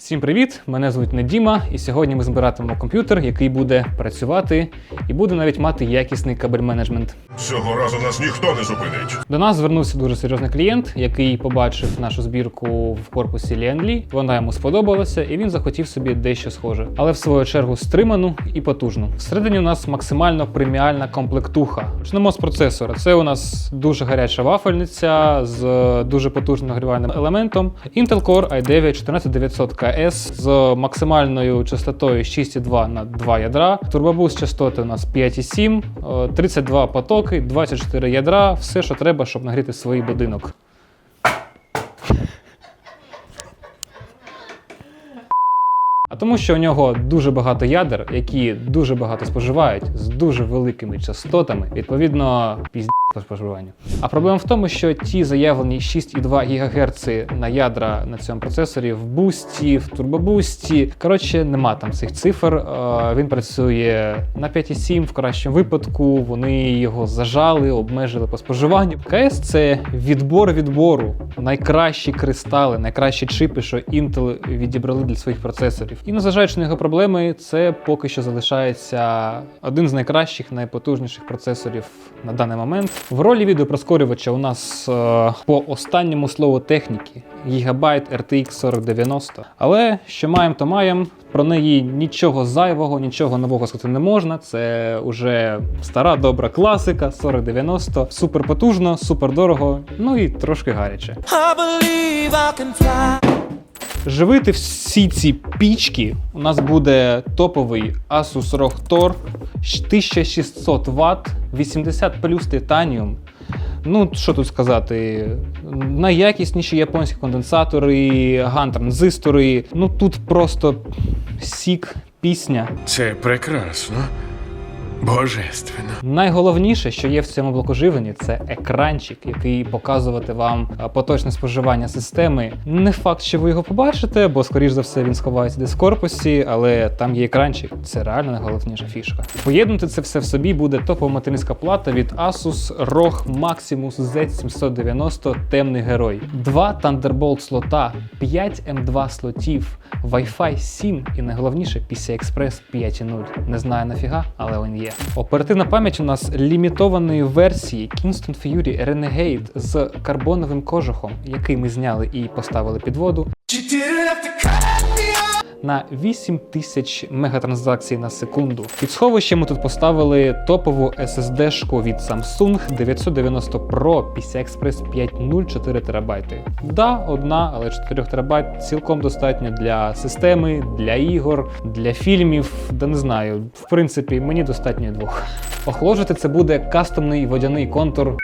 Всім привіт! Мене звуть Недіма, і сьогодні ми збиратимемо комп'ютер, який буде працювати і буде навіть мати якісний кабель менеджмент. Цього разу нас ніхто не зупинить. До нас звернувся дуже серйозний клієнт, який побачив нашу збірку в корпусі Ліанлі. Вона йому сподобалася, і він захотів собі дещо схоже, але в свою чергу стриману і потужну. Всередині у нас максимально преміальна комплектуха. Почнемо з процесора. Це у нас дуже гаряча вафельниця з дуже потужним нагрівальним елементом. Intel Core i9 14900KS з максимальною частотою 6,2 на 2 ядра. Турбобуст частоти у нас 5,7, е, 32 потоки, 24 ядра, все, що треба, щоб нагріти свій будинок. Тому, що у нього дуже багато ядер, які дуже багато споживають з дуже великими частотами, відповідно, пізді по споживанню. А проблема в тому, що ті заявлені 6,2 ГГц на ядра на цьому процесорі в бусті, в турбобусті. Коротше, нема там цих цифр. Е, Він працює на 5,7 в кращому випадку. Вони його зажали, обмежили по споживанню. КС це відбор відбору, найкращі кристали, найкращі чипи, що Intel відібрали для своїх процесорів. І незважаючи на його проблеми, це поки що залишається один з найкращих, найпотужніших процесорів на даний момент. В ролі відеопроскорювача у нас е, по останньому слову техніки Gigabyte RTX 4090. Але що маємо, то маємо. Про неї нічого зайвого, нічого нового сказати не можна. Це вже стара добра класика 4090. Супер потужно, супер дорого, ну і трошки гаряче. I believe I can fly. Живити всі ці пічки у нас буде топовий Asus ROG Tor 1600 Вт, 80 плюс титаніум. Ну, що тут сказати? Найякісніші японські конденсатори, ган-транзистори. Ну тут просто сік, пісня. Це прекрасно. Божественно. Найголовніше, що є в цьому блоку живлення, це екранчик, який показувати вам поточне споживання системи. Не факт, що ви його побачите, бо скоріш за все він сховається десь в корпусі, але там є екранчик. Це реально найголовніша фішка. Поєднати це все в собі буде топова материнська плата від Asus ROG Maximus Z790 темний герой. Два Thunderbolt слота, 5 M2 слотів, Wi-Fi 7 і найголовніше PCI Express 5.0. Не знаю нафіга, але він є. Оперативна пам'ять у нас лімітованої версії Kingston Fury Renegade з карбоновим кожухом, який ми зняли і поставили під воду. You На 8000 мегатранзакцій на секунду. Під сховище ми тут поставили топову SSD-шку від Samsung 990 Pro PCI Express 5.0 4 терабайти. Да, одна, але 4 терабайт цілком достатньо для системи, для ігор, для фільмів. Да не знаю. В принципі, мені достатньо двох. Охолоджувати це буде кастомний водяний контур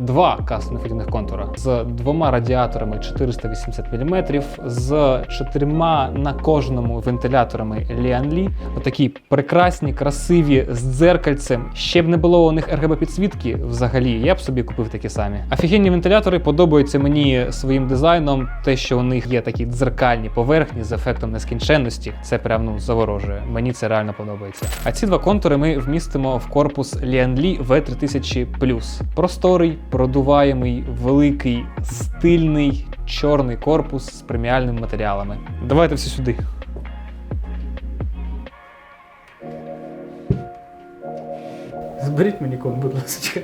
Два кастомних контура з двома радіаторами 480 мм, з чотирма на кожному вентиляторами Lianli. Отакі прекрасні, красиві з дзеркальцем. Ще б не було у них RGB підсвітки взагалі. Я б собі купив такі самі. Офігенні вентилятори подобаються мені своїм дизайном. Те, що у них є такі дзеркальні поверхні з ефектом нескінченності, це прям ну заворожує. Мені це реально подобається. А ці два контури ми вмістимо в корпус Lianli V3000+. Просторий, продуваємий, великий, стильний, чорний корпус з преміальними матеріалами. Давайте все сюди. Зберіть мені код, будь ласка.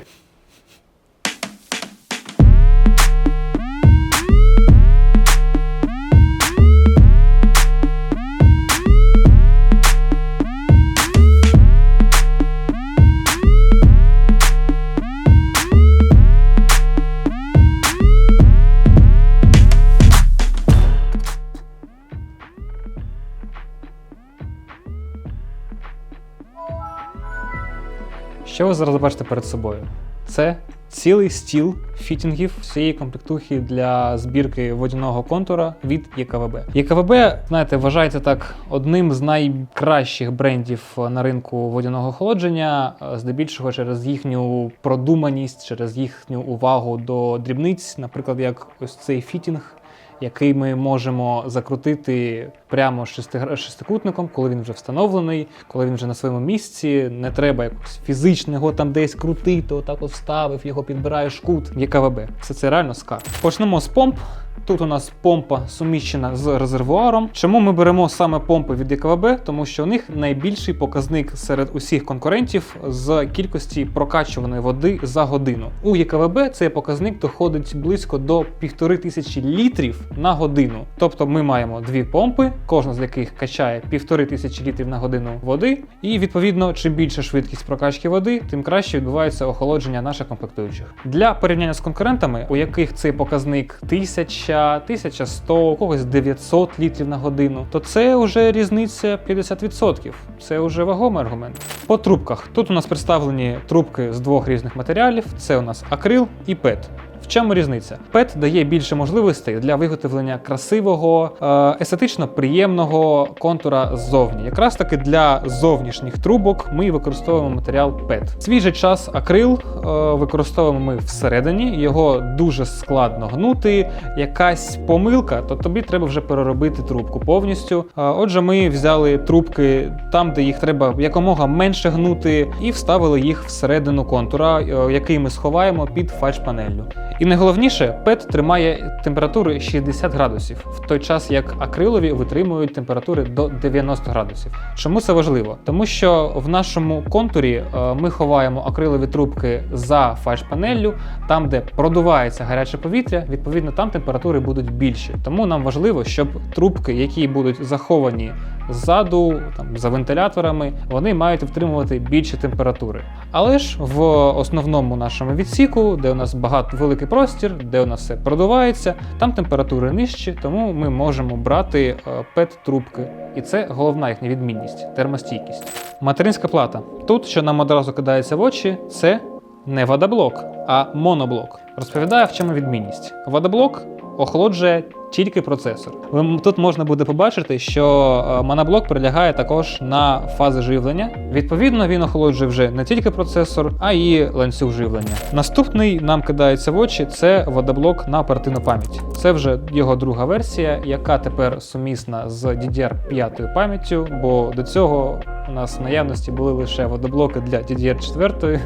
Що ви зараз бачите перед собою? Це цілий стіл фітінгів всієї комплектухи для збірки водяного контура від ЄКВБ. ЄКВБ, знаєте, вважається так одним з найкращих брендів на ринку водяного охолодження, е, здебільшого через їхню продуманість, через їхню увагу до дрібниць, наприклад, як ось цей фітінг який ми можемо закрутити прямо шести- шестикутником, коли він вже встановлений, коли він вже на своєму місці. Не треба якось фізично його там десь крутити, отак от вставив, його підбираєш кут. Є КВБ. Все це реально скар. Почнемо з помп. Тут у нас помпа суміщена з резервуаром. Чому ми беремо саме помпи від ЄКВБ? Тому що у них найбільший показник серед усіх конкурентів з кількості прокачуваної води за годину. У ЄКВБ цей показник доходить близько до півтори тисячі літрів на годину. Тобто ми маємо дві помпи, кожна з яких качає півтори тисячі літрів на годину води. І відповідно, чим більша швидкість прокачки води, тим краще відбувається охолодження наших комплектуючих. Для порівняння з конкурентами, у яких цей показник 1000, 1100, у когось 900 літрів на годину, то це вже різниця 50%. Це вже вагомий аргумент. По трубках тут у нас представлені трубки з двох різних матеріалів: це у нас акрил і ПЕТ. В чому різниця? ПЕТ дає більше можливостей для виготовлення красивого, е, естетично приємного контура ззовні. Якраз таки для зовнішніх трубок ми використовуємо матеріал ПЕТ. Свій же час акрил е, використовуємо ми всередині, його дуже складно гнути. Якась помилка, то тобі треба вже переробити трубку повністю. Е, Отже, ми взяли трубки там, де їх треба якомога менше гнути, і вставили їх всередину контура, який ми сховаємо під фальш-панеллю. І найголовніше, ПЕТ тримає температури 60 градусів, в той час як акрилові витримують температури до 90 градусів. Чому це важливо? Тому що в нашому контурі е, ми ховаємо акрилові трубки за фальш-панеллю, там, де продувається гаряче повітря, відповідно там температури будуть більші. Тому нам важливо, щоб трубки, які будуть заховані ззаду, там за вентиляторами, вони мають втримувати більші температури. Але ж в основному нашому відсіку, де у нас багато великий простір, де у нас все продувається, там температури нижчі, тому ми можемо брати пет трубки. І це головна їхня відмінність термостійкість. Материнська плата. Тут, що нам одразу кидається в очі, це не водоблок, а моноблок. Розповідаю, в чому відмінність. Водоблок охолоджує тільки процесор. Тут можна буде побачити, що е, моноблок прилягає також на фази живлення. Відповідно, він охолоджує вже не тільки процесор, а й ланцюг живлення. Наступний нам кидається в очі це водоблок на оперативну пам'ять. Це вже його друга версія, яка тепер сумісна з DDR5 пам'яттю, бо до цього у нас в наявності були лише водоблоки для DDR4,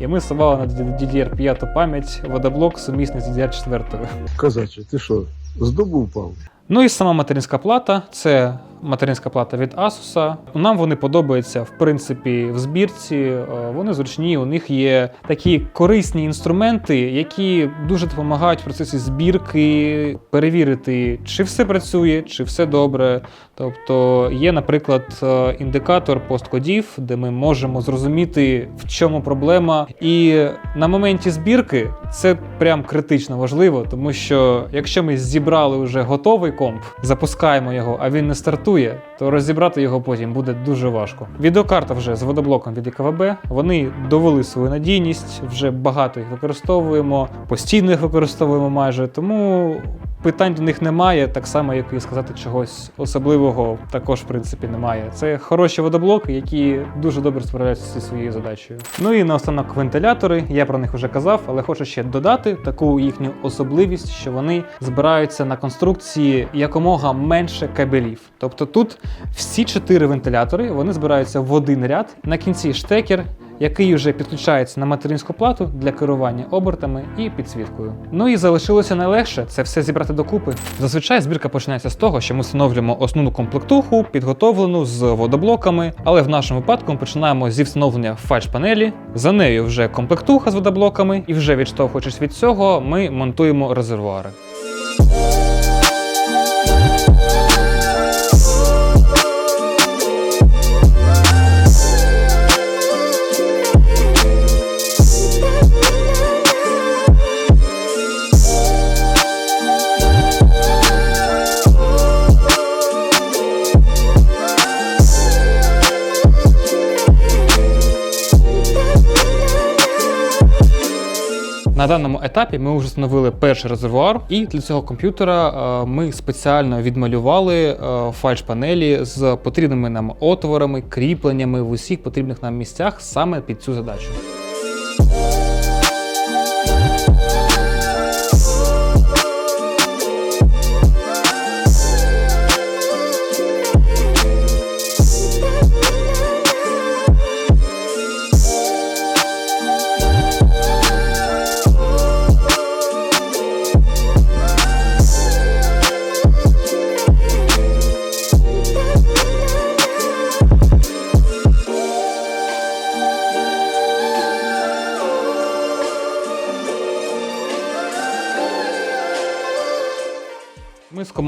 і ми сували на DDR5 пам'ять водоблок сумісний з DDR4. Козаче, ти що, з дубу впав? Ну і сама материнська плата це материнська плата від Asus. Нам вони подобаються в принципі в збірці. е, Вони зручні. У них є такі корисні інструменти, які дуже допомагають в процесі збірки перевірити, чи все працює, чи все добре. Тобто є, наприклад, е, індикатор посткодів, де ми можемо зрозуміти, в чому проблема. І на моменті збірки це прям критично важливо, тому що якщо ми зібрали вже готовий комп, запускаємо його, а він не стартує, то розібрати його потім буде дуже важко. Відеокарта вже з водоблоком від ІКВБ. Вони довели свою надійність, вже багато їх використовуємо, постійно їх використовуємо майже. Тому питань до них немає, так само, як і сказати чогось особливого, також в принципі немає. Це хороші водоблоки, які дуже добре справляються зі своєю задачею. Ну і наостанок вентилятори. Я про них вже казав, але хочу ще додати таку їхню особливість, що вони збираються на конструкції якомога менше кабелів. Тобто тут всі чотири вентилятори вони збираються в один ряд. На кінці штекер який вже підключається на материнську плату для керування обертами і підсвіткою. Ну і залишилося найлегше це все зібрати докупи. Зазвичай збірка починається з того, що ми встановлюємо основну комплектуху, підготовлену з водоблоками, але в нашому випадку ми починаємо зі встановлення фальш-панелі. За нею вже комплектуха з водоблоками, і вже відштовхуючись від цього, ми монтуємо резервуари. Даному етапі ми вже встановили перший резервуар, і для цього комп'ютера е, ми спеціально відмалювали е, фальш-панелі з потрібними нам отворами, кріпленнями в усіх потрібних нам місцях саме під цю задачу.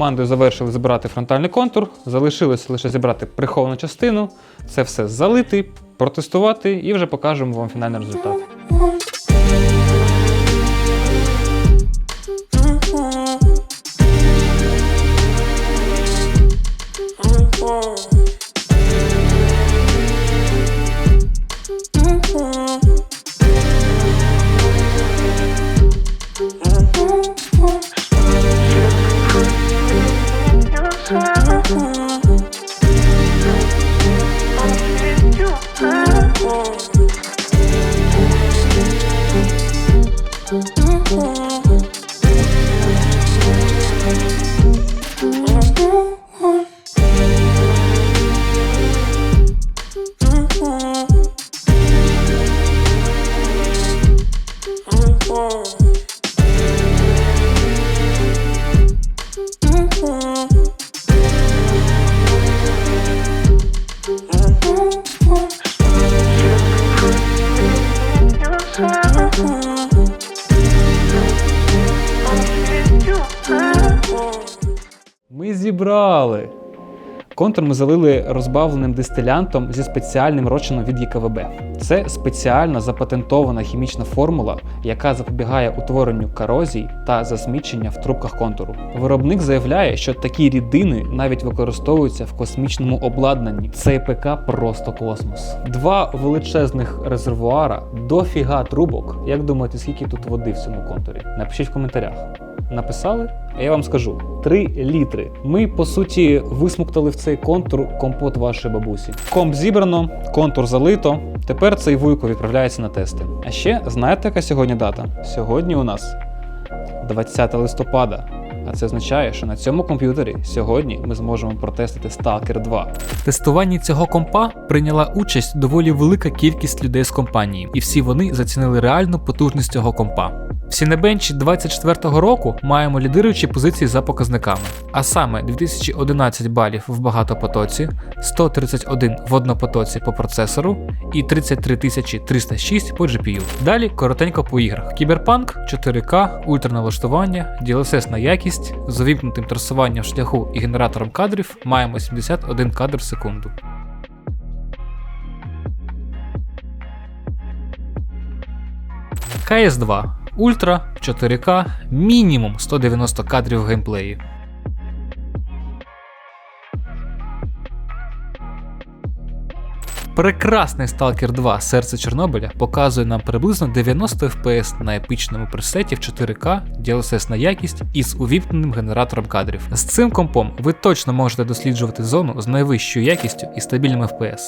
Командою завершили збирати фронтальний контур, залишилося лише зібрати приховану частину, це все залити, протестувати і вже покажемо вам фінальний результат. Ми зібрали. Контур ми залили розбавленим дистилянтом зі спеціальним розчином від ЄКВБ. Це спеціальна запатентована хімічна формула, яка запобігає утворенню корозій та засмічення в трубках контуру. Виробник заявляє, що такі рідини навіть використовуються в космічному обладнанні. Цей ПК просто космос. Два величезних резервуара, дофіга трубок. Як думаєте, скільки тут води в цьому контурі? Напишіть в коментарях. Написали? А я вам скажу: 3 літри. Ми, по суті, висмоктали в цей контур компот вашої бабусі. Комп зібрано, контур залито. Тепер цей вуйко відправляється на тести. А ще знаєте, яка сьогодні дата? Сьогодні у нас 20 листопада. А це означає, що на цьому комп'ютері сьогодні ми зможемо протестити Stalker 2. В тестуванні цього компа прийняла участь доволі велика кількість людей з компанії, і всі вони зацінили реальну потужність цього компа. В Cinebench 24-го року маємо лідируючі позиції за показниками, а саме 2011 балів в багатопотоці, 131 в однопотоці по процесору і 33 306 по GPU. Далі коротенько по іграх: Кіберпанк, 4К, ультраналаштування, DLSS на якість, з увімкнутим трасуванням шляху і генератором кадрів маємо 71 кадр в секунду. КС2 Ультра 4К, мінімум 190 кадрів в геймплеї. Прекрасний Stalker 2 Серце Чорнобиля показує нам приблизно 90 FPS на епічному пресеті в 4К, DLSS на якість і з увімкненим генератором кадрів. З цим компом ви точно можете досліджувати зону з найвищою якістю і стабільним FPS.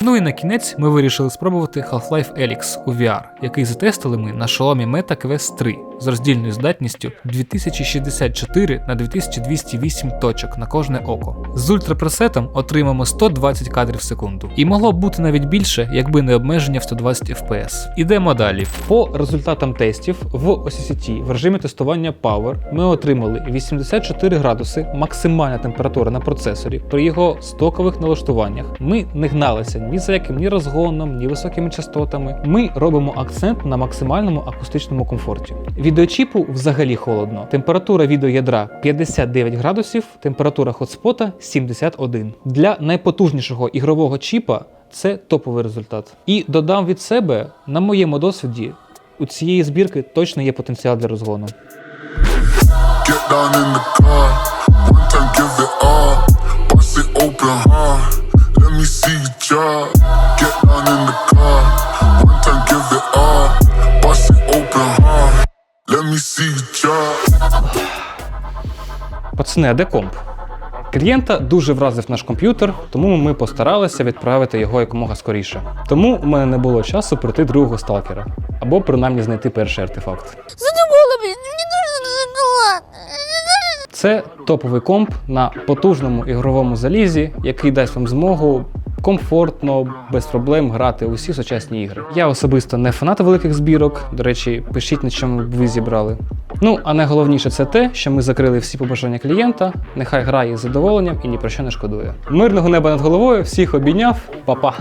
Ну і на кінець ми вирішили спробувати Half-Life Alyx у VR, який затестили ми на шоломі Meta Quest 3 з роздільною здатністю 2064 на 2208 точок на кожне око. З ультрапресетом отримаємо 120 кадрів в секунду. І могло б бути навіть більше, якби не обмеження в 120 FPS. Ідемо далі. По результатам тестів в OCCT в режимі тестування Power ми отримали 84 градуси максимальна температура на процесорі при його стокових налаштуваннях. Ми не гналися ні за яким ні розгоном, ні високими частотами. Ми робимо акцент на максимальному акустичному комфорті. Відеочіпу взагалі холодно. Температура відеоядра 59 градусів, температура хотспота 71. Для найпотужнішого ігрового чіпа це топовий результат. І додам від себе, на моєму досвіді, у цієї збірки точно є потенціал для розгону. Get down in the Пацани, а де комп? Клієнта дуже вразив наш комп'ютер, тому ми постаралися відправити його якомога скоріше. Тому у мене не було часу пройти другого сталкера, або принаймні знайти перший артефакт. Це топовий комп на потужному ігровому залізі, який дасть вам змогу комфортно, без проблем грати у всі сучасні ігри. Я особисто не фанат великих збірок. До речі, пишіть на чому б ви зібрали. Ну а найголовніше це те, що ми закрили всі побажання клієнта. Нехай грає з задоволенням і ні про що не шкодує. Мирного неба над головою, всіх обійняв, па-па!